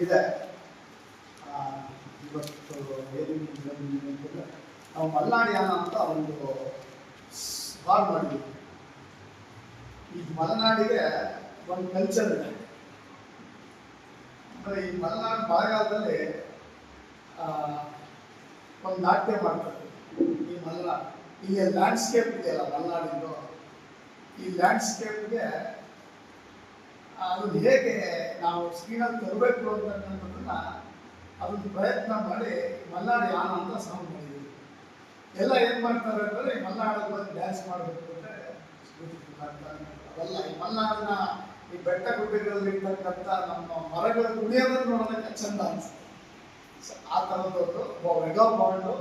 ಇದೆ ಆ, ಇವತ್ತು ಅಂತಂದ್ರೆ ನಾವು ಮಲೆನಾಡಿಯಾನ ಅಂತ ಒಂದು ಹಾಲ್ ಮಾಡಿದ್ವಿ. ಈ ಮಲೆನಾಡಿಗೆ ಒಂದು ಕಲ್ಚರ್ ಇದೆ. ಅಂದರೆ ಈ ಮಲೆನಾಡು ಮಳೆಗಾಲದಲ್ಲಿ ಒಂದು ನಾಟ್ಯ ಮಾಡ್ತಾರೆ. ಈ ಮಲೆನಾಡು ಈ ಲ್ಯಾಂಡ್ಸ್ಕೇಪ್ ಇದೆಯಲ್ಲ ಮಲೆನಾಡಿಂದು ಈ ಲ್ಯಾಂಡ್ಸ್ಕೇಪ್ಗೆ ಅದನ್ನು ಹೇಗೆ ನಾವು ಸ್ಕ್ರೀನಲ್ಲಿ ತರಬೇಕು ಅಂತಕ್ಕಂಥದ್ದನ್ನ ಅದೊಂದು ಪ್ರಯತ್ನ ಮಾಡಿ ಮಲ್ನಾಡು ಯಾನ ಅಂತ ಸಾಂಗ್ ಮಾಡಿದ್ದೀವಿ. ಎಲ್ಲ ಏನು ಮಾಡ್ತಾರೆ ಅಂದ್ರೆ ಈ ಮಲ್ನಾಡಲ್ಲಿ ಬಂದು ಡ್ಯಾನ್ಸ್ ಮಾಡಬೇಕು ಅಂದರೆ ಅವೆಲ್ಲ ಈ ಮಲ್ನಾಡಿನ ಈ ಬೆಟ್ಟ ಗುಡ್ಡಗಳಲ್ಲಿ ಇರ್ತಕ್ಕಂಥ ನಮ್ಮ ಮರಗಳ ಉಳಿಯೋದನ್ನು ನೋಡೋದಕ್ಕೆ ಚಂದ ಅನಿಸುತ್ತೆ. ಆ ಥರದೊಂದು ಮೆಗಾ ಬಾಂಡು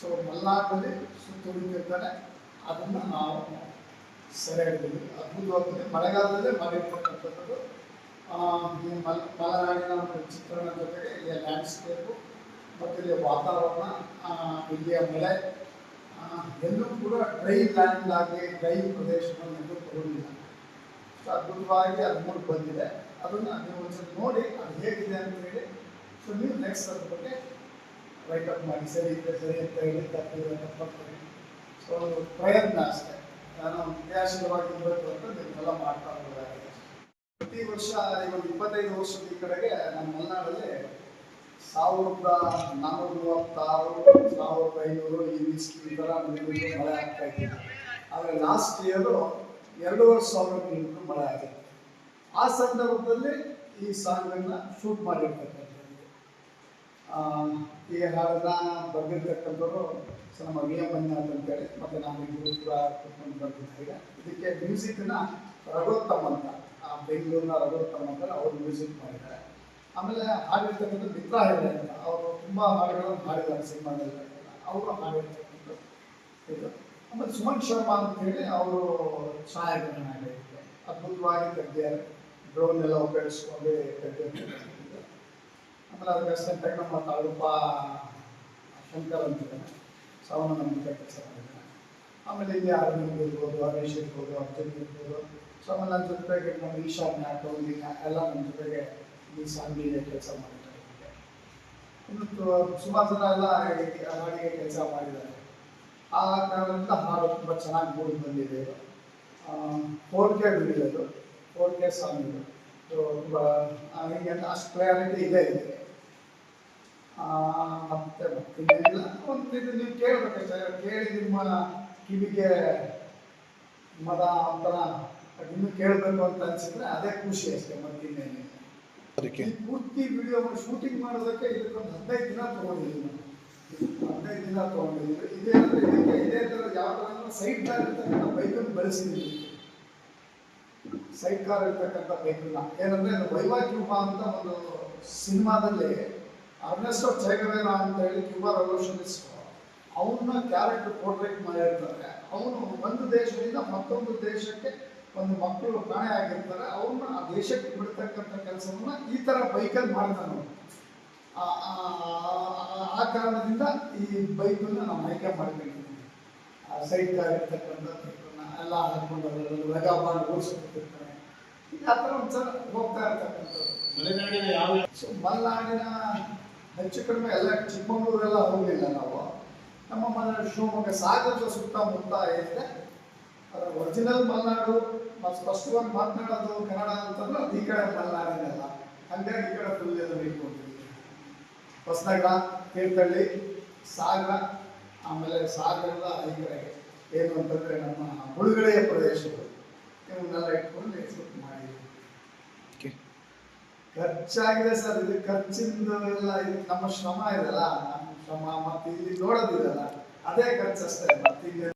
ಸೊ ಮಲ್ನಾಡಲ್ಲಿ ಸುತ್ತುಳಿತಿರ್ತಾನೆ ಅದನ್ನು ನಾವು ಸೆರೆ ಹಿಡಿದ್ವಿ ಅದ್ಭುತವಾಗಿದೆ ಮಳೆಗಾಲದಲ್ಲೇ ಮಾಡಿರ್ತಕ್ಕಂಥದ್ದು ಆ, ಈ ಮಲ್ ಮಲೆನಾಡಿನ ಒಂದು ಚಿತ್ರಣ ಜೊತೆಗೆ ಇಲ್ಲಿಯ ಲ್ಯಾಂಡ್ಸ್ಕೇಪು ಮತ್ತು ಇಲ್ಲಿಯ ವಾತಾವರಣ ಇಲ್ಲಿಯ ಮಳೆ ಎಲ್ಲೂ ಕೂಡ ಡ್ರೈ ಲ್ಯಾಂಡ್ ಆಗಿ ಡ್ರೈ ಪ್ರದೇಶವನ್ನು ಎಲ್ಲೂ ತಗೊಂಡಿಲ್ಲ. ಸೊ ಅದ್ಭುತವಾಗಿ ಅದು ಬಂದಿದೆ. ಅದನ್ನು ನೀವು ಒಂದ್ಸಲ ನೋಡಿ ಅದು ಹೇಗಿದೆ ಅಂತ ಹೇಳಿ. ಸೊ ನೀವು ನೆಕ್ಸ್ಟ್ ಅದ್ರ ಬಗ್ಗೆ ಅಪ್ ಮಾಡಿ. ಸರಿ ಇದೆ ಸರಿ ಅಂತ ಹೇಳಿ ತಪ್ಪಿದೆ ತಪ್ಪು ಸೊ ಪ್ರಯತ್ನ ಅಷ್ಟೇ. ನಾನು ಕ್ರಿಯಾಶೀಲವಾಗಿರ್ಬೇಕು ಅಂತ ಇದನ್ನೆಲ್ಲ ಮಾಡ್ತಾ ಹೋಗೋದಾಗಿದೆ ಪ್ರತಿ ವರ್ಷ ಇವಾಗ ಇಪ್ಪತ್ತೈದು ವರ್ಷದ ಈ ಕಡೆಗೆ ನಮ್ಮ ಮಲೆನಾಡಲ್ಲಿ ಸಾವಿರದ ನಾನ್ನೂರ ಮೂವತ್ತಾರು ಸಾವಿರದ ಐನೂರು ಈ ಈ ಥರ ಮಳೆ ಆಗ್ತಾ ಇತ್ತು. ಆದರೆ ಲಾಸ್ಟ್ ಇಯರು ಎರಡೂವರೆ ಸಾವಿರ ಮಳೆ ಆಗಿದೆ. ಆ ಸಂದರ್ಭದಲ್ಲಿ ಈ ಸಾಂಗನ್ನು ಶೂಟ್ ಮಾಡಿರ್ತಕ್ಕಂಥ ಈ ಹಾಡನ್ನ ಬರೆದಿರ್ತಕ್ಕಂಥವ್ರು ಸೊ ನಮ್ಮ ವಿ ಎಂ ಅಂತೇಳಿ, ಮತ್ತೆ ನಾವು ಇಬ್ಬರು ಕೂಡ ಕೂತ್ಕೊಂಡು ಇದಕ್ಕೆ ಇದಕ್ಕೆ ಮ್ಯೂಸಿಕ್ನ ರಘೋತ್ತಮ್ ಅಂತ ಬೆಂಗಳೂರಿನ ರಘೋತ್ತಮ್ ಅಂತ ಅವರು ಮ್ಯೂಸಿಕ್ ಮಾಡಿದ್ದಾರೆ. ಆಮೇಲೆ ಹಾಡಿರ್ತಕ್ಕಂಥ ಮಿತ್ರ ಹೆಗಡೆ ಅಂತ, ಅವರು ತುಂಬ ಹಾಡುಗಳನ್ನು ಹಾಡಿದ್ದಾರೆ ಸಿನಿಮಾದಲ್ಲಿ. ಅವರು ಹಾಡಿರ್ತಕ್ಕಂಥ ಇದು. ಆಮೇಲೆ ಸುಮನ್ ಶರ್ಮಾ ಅಂತೇಳಿ ಅವರು ಛಾಯಾಗ್ರಹಣಾಗಿರುತ್ತೆ ಅದ್ಭುತವಾಗಿ ತೆಗ್ದಿದ್ದಾರೆ ಡ್ರೋನ್ ಎಲ್ಲ ಉಪಯೋಗಿಸ್ಕೊಂಡು ತೆಗ್ದಿರ್ತಾರೆ ಆಮೇಲೆ ಅದಕ್ಕೆ ಅಷ್ಟಂಟಾಗಿ ನಮ್ಮ ತಾಲೂಪ ಶಂಕರ್ ಅಂತಿದ್ದಾನೆ ಸೊ ಅವನು ಕೆಲಸ ಮಾಡಿದ್ದಾನೆ ಆಮೇಲೆ ಇಲ್ಲಿ ಅರವಿಂದ್ ಇರ್ಬೋದು, ಹರೀಶ್ ಇರ್ಬೋದು ಅರ್ಜುನ್ ಇರ್ಬೋದು. ಸೊ ಆಮೇಲೆ ನನ್ನ ಜೊತೆಗೆ ನಮ್ಮ ಈಶಾ ನ್ಯಾಟೋ ಎಲ್ಲ ನಮ್ಮ ಜೊತೆಗೆ ಈ ಸಾಂಗಿಗೆ ಕೆಲಸ ಮಾಡಿದ್ದಾರೆ. ಇನ್ನು ಸುಮಾರು ಜನ ಎಲ್ಲ ಹಾಡಿಗೆ ಕೆಲಸ ಮಾಡಿದ್ದಾರೆ. ಆ ಕಾರಣದಿಂದ ಹಾಡು ತುಂಬ ಚೆನ್ನಾಗಿ ಮೂಡಿ ಬಂದಿದೆ ಫೋರ್ ಕೆ ಇದು. ಫೋರ್ ಕೆ ಸಾಂಗ್ ಇದು. ತುಂಬ ಅಷ್ಟು ಕ್ಲಾರಿಟಿ ಇದೆ ಇದೆ ಮತ್ತೆ ಮತ್ತಿನ್ನೇನಿಲ್ಲ ಒಂದು ಇದು ನೀವು ಕೇಳಬೇಕಷ್ಟೇ ಕೇಳಿ ನಿಮ್ಮ ಕಿವಿಗೆ ಮದ ಒಂಥರ ಇನ್ನು ಕೇಳಬೇಕು ಅಂತ ಅನ್ಸಿದ್ರೆ ಅದೇ ಖುಷಿ ಅಷ್ಟೇ ಮತ್ತಿನ್ನೇನೆ ಅದಕ್ಕೆ. ಈ ಪೂರ್ತಿ ವಿಡಿಯೋ ಶೂಟಿಂಗ್ ಮಾಡೋದಕ್ಕೆ ಇದಕ್ಕೊಂದು ಹದಿನೈದು ದಿನ ತಗೊಂಡಿದ್ದೀನಿ. ಹದಿನೈದು ದಿನ ತಗೊಂಡಿದ್ದೀವಿ ಇದೇನಂದ್ರೆ ಇದಕ್ಕೆ ಇದೇ ಥರ ಯಾವ ಥರ ಸೈಡ್ ಕಾರ್ ಇರ್ತಕ್ಕಂಥ ಬೈಕನ್ನು ಬಳಸಿದ್ದೀನಿ ಸೈಡ್ ಕಾರ್ ಇರ್ತಕ್ಕಂಥ ಬೈಕನ್ನ ಏನಂದ್ರೆ ವೈವಾಹಿಕ ರೂಪ ಅಂತ ಒಂದು ಸಿನಿಮಾದಲ್ಲಿ ಅರ್ನೆಸ್ಟೋ ಚೈಗವೇರ ಅಂತ ಹೇಳಿ ಕ್ಯೂಬಾ ರೆವಲ್ಯೂಷನಿಸ್ಟ್ ಅವನ್ನ ಕ್ಯಾರೆಕ್ಟರ್ ಪೋರ್ಟ್ರೇಟ್ ಮಾಡಿರ್ತಾರೆ. ಅವನು ಒಂದು ದೇಶದಿಂದ ಮತ್ತೊಂದು ದೇಶಕ್ಕೆ ಒಂದು ಮಕ್ಕಳು ಕಾಣೆ ಆಗಿರ್ತಾರೆ. ಅವ್ರನ್ನ ಆ ದೇಶಕ್ಕೆ ಬಿಡ್ತಕ್ಕಂಥ ಕೆಲಸವನ್ನ ಈ ತರ ಬೈಕಲ್ಲಿ ಮಾಡ್ತಾನೆ ಅವ್ನು. ಆ- ಕಾರಣದಿಂದ ಈ ಬೈಕನ್ನು ನಾವು ಆಯ್ಕೆ ಮಾಡ್ಕೊಂಡಿದ್ದೀವಿ ಆ ಸೈಡ್ ಇರ್ತಕ್ಕಂಥ ಎಲ್ಲ ಹಾಕೊಂಡು ಅದರಲ್ಲಿ ವೆಗ ಮಾಡಿ ಓಡಿಸ್ಕೊಂಡಿರ್ತಾನೆ ಈಗ ಆ ಥರ ಒಂದ್ಸಲ ಹೋಗ್ತಾ ಇರ್ತಕ್ಕಂಥದ್ದು. ಮಲೆನಾಡಿನ ಯಾವ ಮಲೆನಾಡಿನ ಹೆಚ್ಚು ಕಡಿಮೆ ಎಲ್ಲ ಚಿಕ್ಕಮಗಳೂರೆಲ್ಲ ಹೋಗಲಿಲ್ಲ ನಾವು. ನಮ್ಮ ಮನೆ ಶಿವಮೊಗ್ಗ ಸಾಗರದ ಸುತ್ತಮುತ್ತ ಇದೆ ಅದರ ಒರಿಜಿನಲ್ ಮಲೆನಾಡು ಮತ್ತು ಸ್ಪಷ್ಟವಾಗಿ ಮಾತನಾಡೋದು ಕನ್ನಡ ಅಂತಂದ್ರೆ ಅದು ಈ ಕಡೆ ಮಲೆನಾಡಿನಲ್ಲ. ಹಂಗಾಗಿ ಈ ಕಡೆ ಫುಲ್ ಎಲ್ಲ ಇಟ್ಕೊಂಡಿದ್ದೀವಿ ಹೊಸನಗರ, ತೀರ್ಥಹಳ್ಳಿ, ಸಾಗರ, ಆಮೇಲೆ ಸಾಗರದ ಈ ಕಡೆ ಏನು ಅಂತಂದ್ರೆ ನಮ್ಮ ಮುಳುಗಡೆಯ ಪ್ರದೇಶಗಳು. ಇವನ್ನೆಲ್ಲ ಇಟ್ಕೊಂಡು ಎಕ್ಸ್ಪೆಕ್ಟ್ ಮಾಡಿದ್ದೀವಿ ಖರ್ಚಾಗಿದೆ ಸರ್, ಇದು ಖರ್ಚಿಂದು ಎಲ್ಲ ನಮ್ಮ ಶ್ರಮ ಇದೆಲ್ಲ ನಮ್ಮ ಶ್ರಮ ಮತ್ತೆ ಇಲ್ಲಿ ನೋಡೋದಿದೆಲ್ಲ ಅದೇ ಖರ್ಚು ಅಷ್ಟೇ. ಮತ್ತೆ